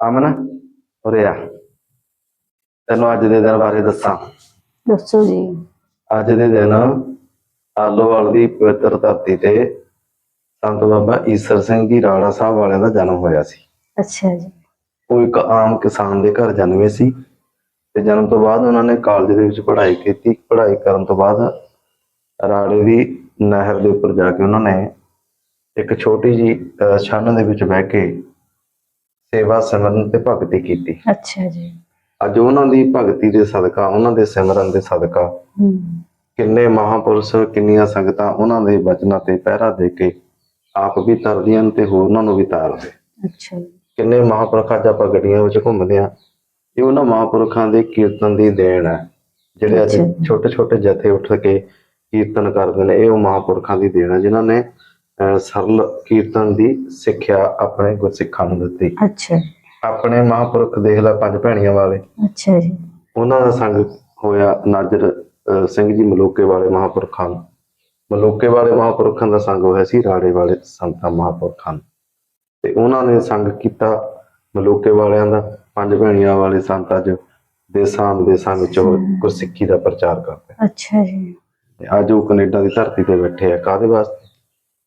ਅਮਨ ਉਰੇ ਆ। ਤੈਨੂੰ ਅੱਜ ਦੇ ਦਿਨ ਬਾਰੇ ਦੱਸਾਂ। ਦੱਸੋ ਜੀ। ਅੱਜ ਦੇ ਦਿਨ ਆਲੋਵਾਲ ਦੀ ਪਵਿੱਤਰ ਧਰਤੀ ਤੇ ਸੰਤ ਬਾਬਾ ਈਸਰ ਸਿੰਘ ਜੀ ਰਾੜਾ ਸਾਹਿਬ ਵਾਲਿਆਂ ਦਾ ਜਨਮ ਹੋਇਆ ਸੀ। ਅੱਛਾ ਜੀ। ਉਹ ਇੱਕ ਆਮ ਕਿਸਾਨ ਦੇ ਘਰ ਜਨਮੇ ਸੀ ਤੇ ਜਨਮ ਤੋਂ ਬਾਅਦ ਉਹਨਾਂ ਨੇ ਕਾਲਜ ਦੇ ਵਿੱਚ ਪੜ੍ਹਾਈ ਕੀਤੀ। ਪੜ੍ਹਾਈ ਕਰਨ ਤੋਂ ਬਾਅਦ ਰਾੜੇ ਦੀ ਨਹਿਰ ਦੇ ਉੱਪਰ ਜਾ ਕੇ ਉਹਨਾਂ ਨੇ ਇੱਕ ਛੋਟੀ ਜੀ ਛੰਨ ਦੇ ਵਿੱਚ ਬਹਿ ਕੇ ਸੇਵਾ ਸਿਮਰਨ ਤੇ ਭਗਤੀ ਕੀਤੀ। ਅੱਛਾ ਜੀ। ਅੱਜ ਉਹਨਾਂ ਦੀ ਭਗਤੀ ਦੇ ਸਦਕਾ ਉਹਨਾਂ ਦੇ ਸਿਮਰਨ ਦੇ ਸਦਕਾ ਕਿੰਨੇ ਮਹਾਪੁਰਸ਼ ਕਿੰਨੀਆਂ ਸੰਗਤਾਂ ਉਹਨਾਂ ਦੇ ਬਚਨਾਂ ਤੇ ਪਹਿਰਾ ਦੇ ਕੇ ਆਪ ਵੀ ਤਰਦੀਆਂ ਤੇ ਹੋਰਨਾਂ ਨੂੰ ਵੀ ਤਾਰਦੇ ਅੱਛਾ ਕਿੰਨੇ ਮਹਾਪੁਰਖ ਅੱਜ ਆਪਾਂ ਗੱਡੀਆਂ ਵਿੱਚ ਘੁੰਮਦੇ ਆ ਇਹ ਉਹਨਾਂ ਮਹਾਪੁਰਖਾਂ ਦੇ ਕੀਰਤਨ ਦੀ ਦੇਣ ਹੈ ਜਿਹੜੇ ਅੱਜ। ਛੋਟੇ ਛੋਟੇ ਜਥੇ ਉੱਠ ਕੇ ਕੀਰਤਨ ਕਰਦੇ ਨੇ ਇਹ ਉਹ ਮਹਾਪੁਰਖਾਂ ਦੀ ਦੇਣ ਹੈ ਜਿਨ੍ਹਾਂ ਨੇ ਸਰਲ ਕੀਰਤਨ ਦੀ ਸਿੱਖਿਆ ਆਪਣੇ ਗੁਰਸਿੱਖਾਂ ਨੂੰ ਦਿੱਤੀ। ਅੱਛਾ ਆਪਣੇ ਮਹਾਪੁਰਖ ਦੇਖ ਲੈ ਪੰਜ ਭੈਣੀਆਂ ਵਾਲੇ। ਅੱਛਾ ਜੀ। ਉਹਨਾਂ ਦਾ ਸੰਗ ਹੋਇਆ ਨਾਜਰ ਸਿੰਘ ਜੀ ਮਲੋਕੇ ਵਾਲੇ ਮਹਾਪੁਰਖਾਂ ਨੂੰ। ਮਲੋਕੇ ਵਾਲੇ ਮਹਾਪੁਰਖਾਂ ਦਾ ਸੰਗ ਹੋਇਆ ਸੀ ਰਾੜੇ ਵਾਲੇ ਸੰਤਾਂ ਮਹਾਪੁਰਖਾਂ ਤੇ ਉਹਨਾਂ ਨੇ ਸੰਗ ਕੀਤਾ ਮਲੋਕੇ ਵਾਲਿਆਂ ਦਾ ਪੰਜ ਭੈਣੀਆਂ ਵਾਲੇ ਸੰਤ ਅੱਜ ਦੇਸਾਂ ਵਿਦੇਸਾਂ ਵਿੱਚ ਗੁਰਸਿੱਖੀ ਦਾ ਪ੍ਰਚਾਰ ਕਰਦੇ। ਅੱਛਾ ਜੀ। ਅੱਜ ਉਹ ਕੈਨੇਡਾ ਦੀ ਧਰਤੀ ਤੇ ਬੈਠੇ ਆ। ਕਾਦੇ ਵਾਸਤੇ?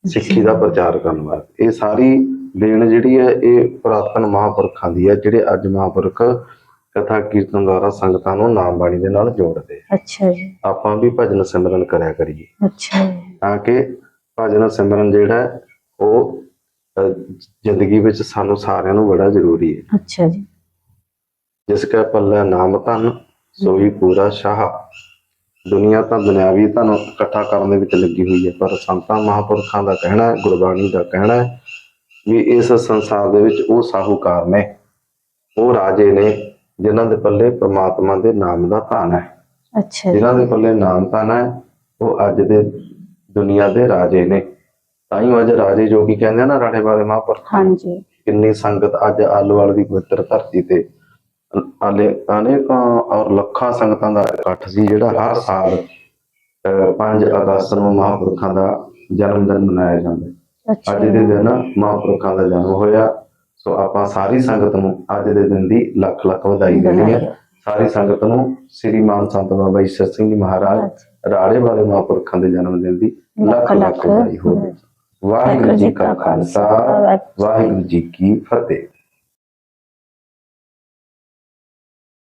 ਸਿੱਖੀ ਦਾ ਪ੍ਰਚਾਰ ਕਰਨ ਵਾਸਤੇ। ਇਹ ਸਾਰੀ ਦੇਣ ਜਿਹੜੀ ਹੈ ਇਹ ਪੁਰਾਤਨ ਮਹਾਪੁਰਖਾਂ ਦੀ ਹੈ ਜਿਹੜੇ ਅੱਜ ਮਹਾਪੁਰਖ ਕਥਾ ਕੀਰਤਨ ਦੁਆਰਾ ਸੰਗਤਾਂ ਨੂੰ ਨਾਮ ਬਾਣੀ ਦੇ ਨਾਲ ਜੋੜਦੇ ਆ। ਅੱਛਾ ਜੀ। ਆਪਾਂ ਵੀ ਭਜਨ ਸਿਮਰਨ ਕਰਿਆ ਕਰੀਏ। ਅੱਛਾ ਜੀ। ਤਾਂ ਕਿ ਭਜਨ ਸਿਮਰਨ ਜਿਹੜਾ ਉਹ ਜ਼ਿੰਦਗੀ ਵਿੱਚ ਸਾਨੂੰ ਸਾਰਿਆਂ ਨੂੰ ਬੜਾ ਜ਼ਰੂਰੀ ਹੈ। ਅੱਛਾ ਜੀ। ਜਿਸ ਕਾ ਪੱਲਾ ਨਾਮ ਧਨ ਸੋਈ ਪੂਰਾ ਸ਼ਾਹ। ਦੁਨੀਆ ਤਾਂ ਦੁਨਿਆਵੀ ਧਨ ਇਕੱਠਾ ਕਰਨ ਦੇ ਵਿੱਚ ਲੱਗੀ ਹੋਈ ਹੈ ਪਰ ਸੰਤਾਂ ਮਹਾਪੁਰਖਾਂ ਦਾ ਕਹਿਣਾ ਹੈ ਗੁਰਬਾਣੀ ਦਾ ਕਹਿਣਾ ਹੈ ਵੀ ਇਸ ਸੰਸਾਰ ਦੇ ਵਿੱਚ ਉਹ ਸਾਹੂਕਾਰ ਨੇ ਉਹ ਰਾਜੇ ਨੇ ਜਿਨ੍ਹਾਂ ਦੇ ਪੱਲੇ ਪ੍ਰਮਾਤਮਾ ਦੇ ਨਾਮ ਦਾ ਧਨ ਹੈ। ਅੱਛਾ ਜੀ। ਜਿਨ੍ਹਾਂ ਦੇ ਪੱਲੇ ਨਾਮ ਧਨ ਹੈ ਉਹ ਅੱਜ ਦੇ ਦੁਨੀਆ ਦੇ ਰਾਜੇ ਨੇ। ਤਾਂ ਹੀ ਅੱਜ ਰਾਜੇ ਜੋਗੀ ਕਹਿੰਦੇ ਆ ਨਾ ਰਾਣੇ ਵਾਲੇ ਮਹਾਂਪੁਰਖ ਹਾਂਜੀ। ਕਿੰਨੀ ਸੰਗਤ ਅੱਜ ਆਲੋਵਾਲ ਦੀ ਪਵਿੱਤਰ ਧਰਤੀ ਤੇ ਆਲੇ ਅਨੇਕਾਂ ਔਰ ਲੱਖਾਂ ਸੰਗਤਾਂ ਦਾ ਇਕੱਠ ਸੀ ਜਿਹੜਾ ਹਰ ਸਾਲ 5 ਅਗਸਤ ਨੂੰ ਮਹਾਂਪੁਰਖਾਂ ਦਾ ਜਨਮ ਦਿਨ ਮਨਾਇਆ ਜਾਂਦਾ ਅੱਜ ਦੇ ਦਿਨ ਮਹਾਂਪੁਰਖਾਂ ਦਾ ਜਨਮ ਹੋਇਆ ਸੋ ਆਪਾਂ ਸਾਰੀ ਸੰਗਤ ਨੂੰ ਅੱਜ ਦੇ ਦਿਨ ਦੀ ਲੱਖ ਲੱਖ ਵਧਾਈ ਦੇਣੀ ਹੈ। ਸਾਰੀ ਸੰਗਤ ਨੂੰ ਸ੍ਰੀ ਮਾਨ ਸੰਤ ਬਾਬਾ ਈਸ਼ਰ ਸਿੰਘ ਜੀ ਮਹਾਰਾਜ ਰਾੜੇ ਵਾਲੇ ਮਹਾਂਪੁਰਖਾਂ ਦੇ ਜਨਮ ਦਿਨ ਦੀ ਲੱਖ ਲੱਖ ਵਧਾਈ ਹੋਵੇ। ਵਾਹਿਗੁਰੂ ਜੀ ਕਾ ਖਾਲਸਾ। ਵਾਹਿਗੁਰੂ ਜੀ ਕੀ ਫਤਿਹ।